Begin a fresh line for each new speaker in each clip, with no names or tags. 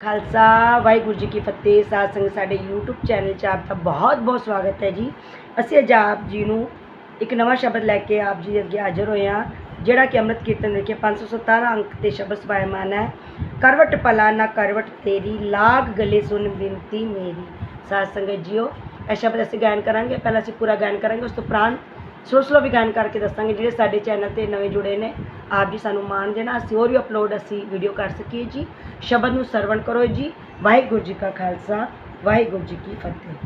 ਖਾਲਸਾ, ਵਾਹਿਗੁਰੂ ਜੀ ਕੀ ਫਤਿਹ, ਸਾਧ ਸੰਗਤ ਸਾਡੇ YouTube ਚੈਨਲ 'ਚ ਆਪ ਦਾ ਬਹੁਤ-ਬਹੁਤ ਸਵਾਗਤ ਹੈ ਜੀ। ਅਸੀਂ ਅੱਜ ਆਪ ਜੀ ਨੂੰ ਇੱਕ ਨਵਾਂ ਸ਼ਬਦ ਲੈ ਕੇ ਆਪ ਜੀ ਅੱਗੇ ਹਾਜ਼ਰ ਹੋਏ ਹਾਂ, ਜਿਹੜਾ ਕਿ ਅੰਮ੍ਰਿਤ ਕੀਰਤਨ ਲਿਖੇ 517 ਅੰਕ ਤੇ ਸ਼ਬਦ ਸਵਾਇਮਾਨ ਹੈ। ਕਰਵਟ ਪਲਾ ਨਾ ਕਰਵਟ ਤੇਰੀ, ਲਾਗ ਗਲੇ ਸੁਨ ਬਿਨਤੀ ਮੇਰੀ। ਸਾਧ ਸੰਗਤ ਜੀਓ, ਇਹ ਸ਼ਬਦ ਅਸੀਂ ਗਾਇਨ ਕਰਾਂਗੇ। ਪਹਿਲਾਂ ਅਸੀਂ ਪੂਰਾ ਗਾਇਨ ਕਰਾਂਗੇ, ਉਸ ਤੋਂ ਉਪਰੰਤ ਸਲੋ ਸਲੋ ਵੀ ਗਾਇਨ ਕਰਕੇ ਦੱਸਾਂਗੇ ਜਿਹੜੇ ਸਾਡੇ ਚੈਨਲ ਤੇ ਨਵੇਂ ਜੁੜੇ ਨੇ। ਆਪ ਜੀ ਸਾਨੂੰ ਮਾਣ ਦੇਣਾ। ਅਸੀਂ ਹੋਰ ਵੀ ਅਪਲੋਡ ਅਸੀਂ ਵੀਡੀਓ ਕਰ ਸਕੀਏ ਜੀ। ਸ਼ਬਦ ਨੂੰ ਸਰਵਣ ਕਰੋ ਜੀ। ਵਾਹਿਗੁਰੂ ਜੀ ਕਾ ਖਾਲਸਾ। ਵਾਹਿਗੁਰੂ ਜੀ ਕੀ ਫਤਿਹ।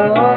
Oh.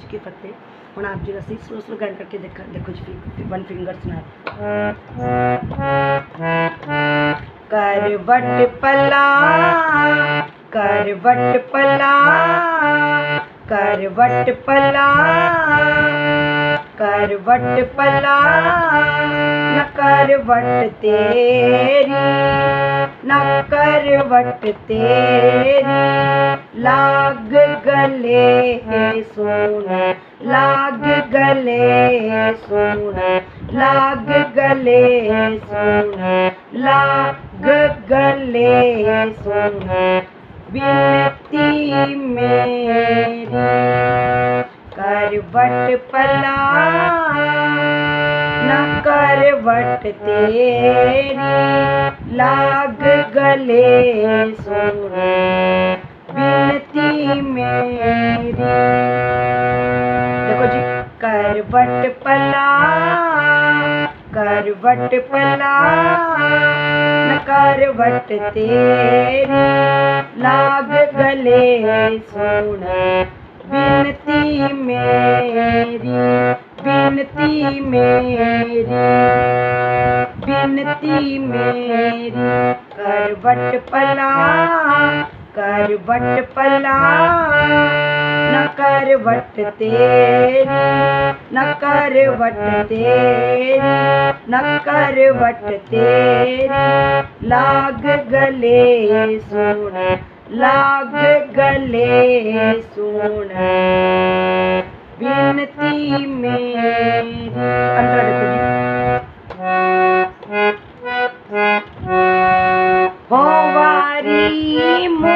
जी के फतेह हूँ आप जी असी स्लो स्लो गायन करके देखा, देखो जी वन फिंगर सुना। कर करवट पला कर करवट पला कर करवट पला। करवट पला न करवट तेरी, न करवट तेरी। लाग गले सुन, लाग गले सुन, लाग गले सुन, लाग गले सुन। विनती मेरी करवट पला, न करवट तेरी, लाग गले सुन बिनती मेरी। देखो जी करवट पला करवट पला, न करवट तेरी, लाग गले सुन बिनती मेरी बिनती मेरी बिनती मेरी। करवट पला करवट पला, न करवट तेरी, न करवट तेरी, न करवट तेरी। लाग गले सुन लाग गले सुन। बिनती में हो वारी मो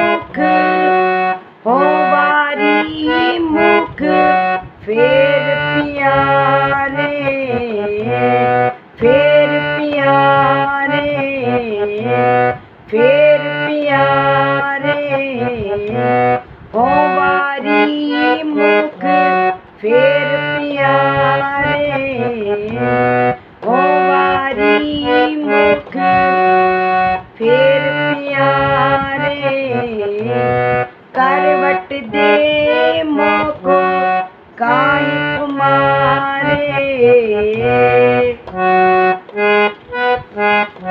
Thank you.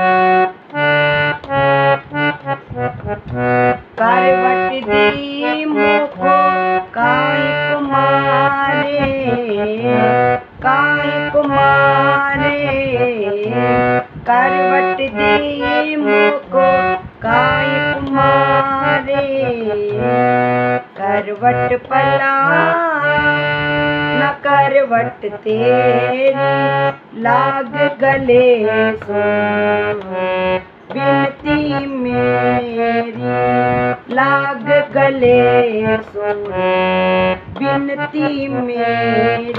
करवट तेरी लाग गले बिनती मेरी लाग गले बिनती मेरी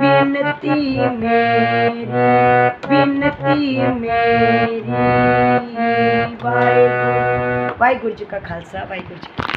बिनती मेरी बिनती मेरी। वाहेगुरु वाहेगुरु जी का खालसा, वाहेगुरु जी